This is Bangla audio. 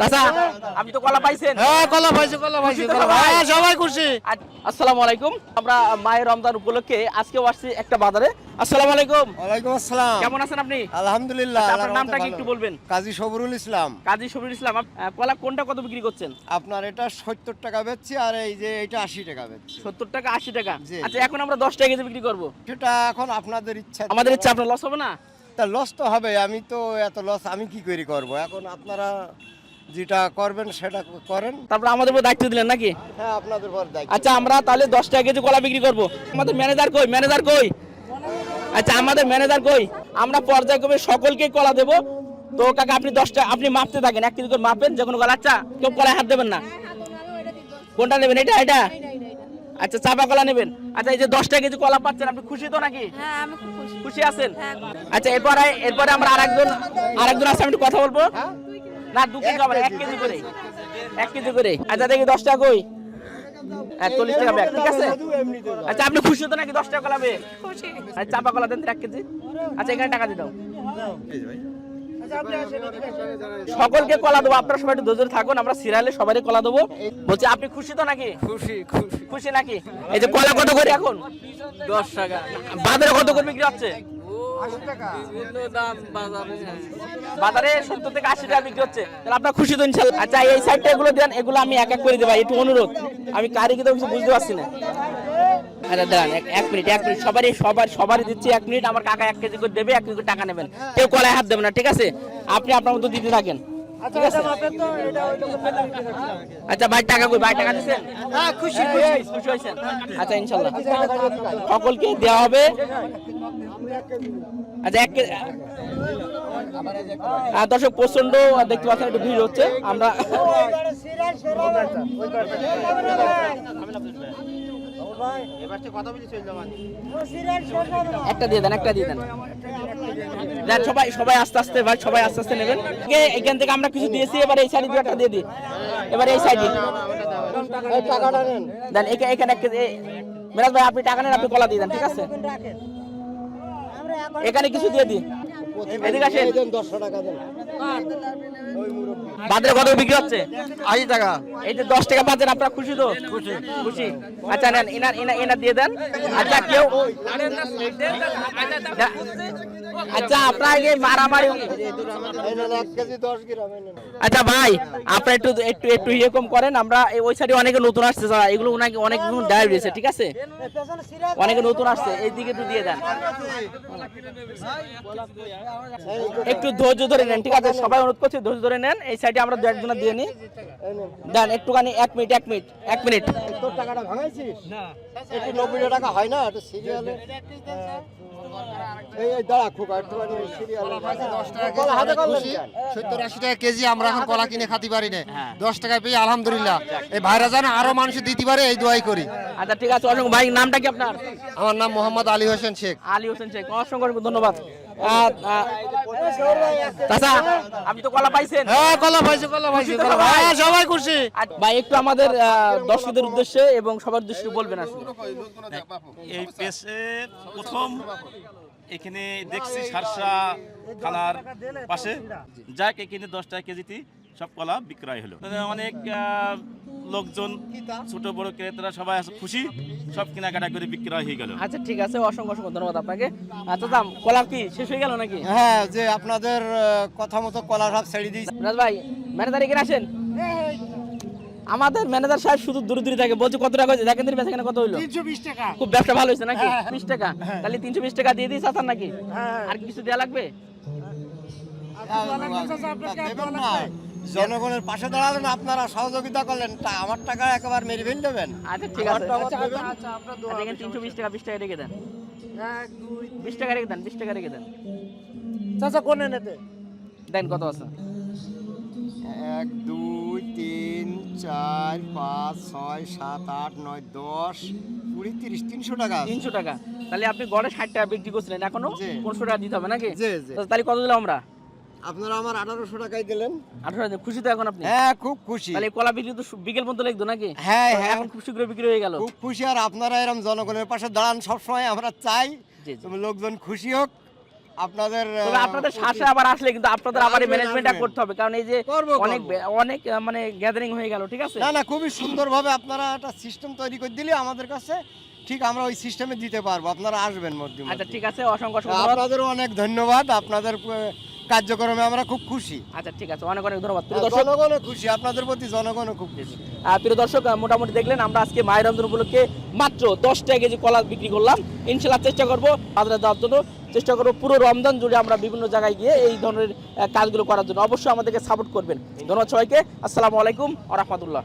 চাচা আপনি তো কলা পাইছেন। হ্যাঁ কলা পাইছি কলা পাইছি খুশি তো কলা সবাই? হ্যাঁ, সবাই খুশি। আসসালামু আলাইকুম। আমরা মায়ের রমজান উপলক্ষে আজকেও আসছি একটা বাজারে। আসসালামু আলাইকুম। ওয়ালাইকুম আসসালাম। কেমন আছেন আপনি? আলহামদুলিল্লাহ আচ্ছা, আপনার নামটা কি একটু বলবেন? কাজী সবরুল ইসলাম। কাজী শফিউল ইসলাম কলা কোনটা কত বিক্রি করছেন? আপনার এটা সত্তর টাকা বেচছি আর এই যে এটা আশি টাকা বেচছি। সত্তর টাকা আশি টাকা? আচ্ছা এখন আমরা দশ টাকা কেজি বিক্রি করব। সেটা এখন আপনাদের ইচ্ছা আমাদের ইচ্ছা আপনার লস হবে না? তা লস তো হবে আমি তো এত লস আমি কি করে করব? এখন আপনারা যেটা করবেন সেটা করেন। তারপর আমাদের উপর দায়িত্ব দিলেন নাকি? হ্যাঁ আপনাদের পর দায়িত্ব আচ্ছা আমরা তাহলে দশ টাকা কেজি কলা বিক্রি করব। আমাদের ম্যানেজার কই? ম্যানেজার কই? আচ্ছা আমাদের ম্যানেজার কই? আমরা পর্যায়ক্রমে সকলকে কলা দেবো। তো কাকা আপনি দশটা আপনি মাপতে থাকেন। এক কেজি করে মাপেন যখন কলা। আচ্ছা কেউ কলায় হাত দেবেন না? কোনটা নেবেন? এটা এটা? আচ্ছা চাপা কলা নেবেন। আচ্ছা এই যে দশটা কেজি কলা পাচ্ছেন আপনি খুশি তো নাকি? হ্যাঁ আমি খুব খুশি। খুশি আছেন? হ্যাঁ। আচ্ছা এরপরে এরপরে আমরা আরেকজন আরেকজন আছে আমি একটু কথা বলব। না দু কেজি হবে এক কেজি করে। এক কেজি করে। আচ্ছা দেখি দশ টাকা কই? হ্যাঁ চল্লিশ টাকা ব্যাগ ঠিক আছে? আচ্ছা আপনি খুশি তো নাকি দশ টাকা কলাবে? আচ্ছা চাপা কলা দেন এক কেজি। আচ্ছা এখানে টাকা দিয়ে দাও। সকলকে কলা দেবো আপনারা সবাই একটু ধৈর্য থাকুন আমরা সিরিয়ালে সবারই কলা দেবো। বলছি আপনি খুশি তো নাকি? খুশি খুশি। খুশি নাকি? এই যে কলা কত করে এখন? দশ টাকা। বাজারে কত করে বিক্রি হচ্ছে? বাজারে সত্তর থেকে আশি টাকা বিক্রি হচ্ছে। তাহলে আপনার খুশি তো ইনশাল্লাহ। আচ্ছা এই সাইডটা এগুলো দেন এগুলো আমি এক এক করে দেবো একটু অনুরোধ। আমি কারি কিন্তু কিছু বুঝতে পারছি না। আচ্ছা দাঁড়ান এক- মিনিট এক মিনিট। সবারই সবার সবারই দিচ্ছি এক মিনিট। আমার কাকা এক কেজি করে দেবে এক কেজি টাকা নেবেন। কেউ কলায় হাত দেবে না ঠিক আছে? আপনি আপনার মতো দিতে থাকেন। আচ্ছা ভাই টাকা কই ভাই টাকা দিচ্ছেন হ্যাঁ খুশি খুশি। হয়েছেন। আচ্ছা ইনশাল্লাহ। সকলকে দেওয়া হবে। আচ্ছা এক দর্শক প্রচণ্ড দেখতে পাচ্ছেন একটু ভিড় হচ্ছে। আমরা একটা দিয়ে দেন একটা দিয়ে দেন। দেন সবাই সবাই আস্তে আস্তে ভাই সবাই আস্তে আস্তে নেবেন। এখান থেকে আমরা কিছু দিয়েছি এবার এই সাইডে একটা দিয়ে দিই। এবার এই সাইডে এই টাকাটা নেন দেন এখানে মিরাজ ভাই আপনি টাকা নেন আপনি কলা দিয়ে দেন ঠিক আছে? এখানে কিছু দিয়ে দিই। এদিকে আসেন। এই দেন দশশো টাকা দেন। বাজারে কত বিক্রি হচ্ছে? আশি টাকা। এই যে দশ টাকা বাজার আপনারা খুশি তো? খুশি। খুশি। আচ্ছা নেন এনার এনার এনার দিয়ে দেন। আচ্ছা কেউ আচ্ছা আপনার এই মারামারি। আচ্ছা ভাই, আপনারা একটু একটু একটু ইয়ে কম করেন। আমরা ওই সাইডে অনেকে নতুন আসছে, যারা এগুলো ওনাকে অনেক ডায়রি দিয়েছে, ঠিক আছে? অনেকে নতুন আসছে, এই দিকে একটু দিয়ে দেন। একটু ধৈর্য ধরে নেন, ঠিক আছে? সবাই অনুরোধ করছে, ধৈর্য ধরে নেন। এই সাইডে আমরা দু একজনা দিয়ে নিই দেন, একটুখানি, এক মিনিট এক মিনিট এক মিনিট। টাকাটা ভাঙাইছিস না হয় না কলা হাতে করলেন কেন? সত্তর আশি টাকা কেজি আমরা এখন কলা কিনে খাতে পারি না। হ্যাঁ। দশ টাকায় পেয়ে আলহামদুলিল্লাহ। এই ভাইরা যেন আরও মানুষ দিতে পারে এই দোয়াই করি। আচ্ছা ঠিক আছে অসংখ্য ভাই নামটা কি আপনার? আমার নাম মোহাম্মদ আলী হোসেন শেখ। আলী হোসেন শেখ অসংখ্য অসংখ্য ধন্যবাদ। আহ, আহ, চাচা আপনি তো কলা পাইছেন। হ্যাঁ কলা পাইছি কলা পাইছি কলা। সবাই? হ্যাঁ সবাই খুশি। ভাই একটু আমাদের আহ, দর্শকদের উদ্দেশ্যে এবং সবার উদ্দেশ্যে বলবেন আসলে। এই প্রথম এখানে দেখছি সারসা থানার পাশে। যাক এখানে দশ টাকা কেজিতে সব কলা বিক্রয় হলো। অনেক লোকজন ছোট বড় ক্রেতারা সবাই আছে খুশি সব কেনাকাটা করে বিক্রয় হয়ে গেল। আচ্ছা ঠিক আছে অসংখ্য অসংখ্য ধন্যবাদ আপনাকে। আচ্ছা দাম কলা কি শেষ হয়ে গেল নাকি? হ্যাঁ যে আপনাদের কথা মতো কলা সব ছেড়ে দিয়েছি। ভাই ম্যানেজার এখানে আসেন? আমাদের ম্যানেজার সাহেব শুধু দূরে দূরে থাকে বলছে কত টাকা হয়েছে? দেখেন দিন বেচাকেনা কত হইল? টাকা। খুব ব্যবসা ভালো হয়েছে নাকি? বিশ টাকা? তাহলে তিনশো বিশ টাকা দিয়ে দিই চাচার নাকি? আর কি কিছু দেওয়া লাগবে? জনগণের পাশে দাঁড়ালেন আপনারা সহযোগিতা করলেন তা আমার টাকা একেবারে মেরে ফেল দেবেন। আচ্ছা ঠিক আছে। আচ্ছা এখানে তিনশো বিশ টাকা বিশ টাকা রেখে দেন। বিশ টাকা রেখে দেন বিশ টাকা রেখে দেন। চাচা কোনে নেতে দেন কত আছে? এক দুই চার পাঁচ ছয় সাত আট নয় দশ কুড়ি তিরিশ তিনশো টাকা। তিনশো টাকা। তাহলে আপনি গড়ে ষাট টাকা বিক্রি করছিলেন এখনও পনেরোশো টাকা দিতে হবে নাকি? তাহলে কত দিলাম আমরা? আপনারা আমার আঠারোশো টাকায় দিলেন। আঠারো খুশি তো এখন আপনি? হ্যাঁ খুব খুশি। তাহলে কলা বিক্রি তো বিকেল পর্যন্ত লিখতো নাকি? হ্যাঁ হ্যাঁ। এখন খুব শীঘ্র বিক্রি হয়ে গেল। খুব খুশি। আর আপনারা এরকম জনগণের পাশে দাঁড়ান সবসময় আমরা চাই। লোকজন খুশি হোক। আপনাদের আপনাদের শ্বাসে আবার আসলে কিন্তু আপনাদের আবার ম্যানেজমেন্টটা করতে হবে কারণ এই যে অনেক অনেক মানে গ্যাদারিং হয়ে গেল ঠিক আছে? না না খুবই সুন্দরভাবে আপনারা একটা সিস্টেম তৈরি করে দিলে আমাদের কাছে ঠিক আমরা ওই সিস্টেমে দিতে পারব আপনারা আসবেন মধ্যে আচ্ছা ঠিক আছে অসংখ্য অনেক ধন্যবাদ আপনাদের কার্যক্রমে আমরা খুব খুশি। আচ্ছা ঠিক আছে অনেক অনেক ধন্যবাদ। প্রিয় দর্শক জনগণও খুশি আপনাদের প্রতি জনগণও খুব খুশি। প্রিয় দর্শক মোটামুটি দেখলেন আমরা আজকে মায়ের রমজান উপলক্ষে মাত্র দশ টাকা কেজি কলা বিক্রি করলাম। ইনশাল্লাহ চেষ্টা করব বাজারে দেওয়ার জন্য। চেষ্টা করব পুরো রমজান জুড়ে আমরা বিভিন্ন জায়গায় গিয়ে এই ধরনের কাজগুলো করার জন্য। অবশ্যই আমাদেরকে সাপোর্ট করবেন। ধন্যবাদ সবাইকে। আসসালামু আলাইকুম আ রহমতুল্লাহ।